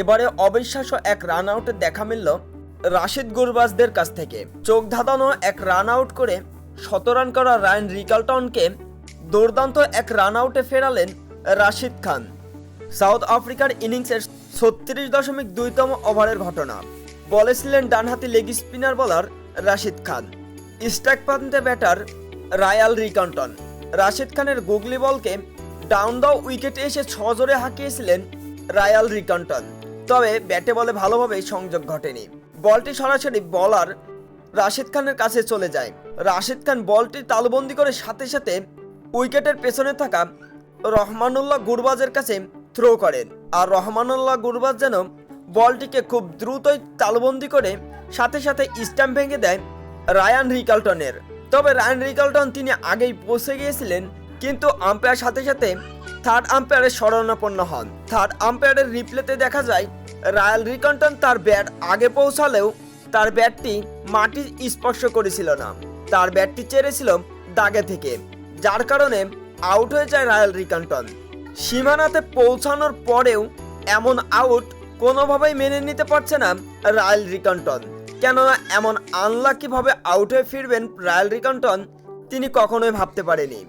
এবারে অবিশ্বাস্য এক রান আউটের দেখা মিলল রাশিদ গুরবাজদের কাছ থেকে। চোখ ধাঁধানো এক রান আউট করে শত রান করা রায়ন রিকালটনকে দুর্দান্ত এক রান আউটে ফেরালেন রাশিদ খান। সাউথ আফ্রিকার ইনিংসের ছত্রিশ দশমিক দুইতম ওভারের ঘটনা। বলেছিলেন ডানহাতি leg spinner bowler Rashid Khan. Strike প্রান্তে ব্যাটার রায়াল রিকান্টন রাশিদ খানের গুগলি বলকে ডাউন দ্য উইকেটে এসে ছজোরে হাঁকিয়েছিলেন রায়াল রিকান্টন তবে ব্যাটে বলে ভালোভাবেই সংযোগ ঘটেনি। বলটি সরাসরি বলার রাশিদ খানের কাছে চলে যায়। রাশিদ খান বলটি তালুবন্দি করে সাথে সাথে উইকেটের পেছনে থাকা রহমানুল্লাহ গুরবাজের কাছে থ্রো করেন। আর রহমানুল্লাহ গুরবাজ যেন বলটিকে খুব দ্রুতই তালবন্দি করে সাথে সাথে স্ট্যাম্প ভেঙে দেয় রায়ান রিকালটনের। তবে রায়ান রিকালটন তিনি আগেই পৌঁছে গিয়েছিলেন, কিন্তু আম্পায়ার সাথে সাথে থার্ড আম্পায়ারের শরণাপন্ন হন। থার্ড আম্পায়ারের রিপ্লেতে দেখা যায় রায়াল রিকালটন তার ব্যাট আগে পৌঁছালেও তার ব্যাটটি মাটি স্পর্শ করেছিল না। তার ব্যাটটি চেড়েছিল দাগে থেকে, যার কারণে আউট হয়ে যায় রায়াল রিকান্টন সীমানাতে পৌঁছানোর পরেও এমন আউট কোনোভাবেই মেনে নিতে পারছে না রায়াল রিকান্টন কেননা এমন আনলাকিভাবে আউট হয়ে ফিরবেন রায়াল রিকান্টন তিনি কখনোই ভাবতে পারেনি।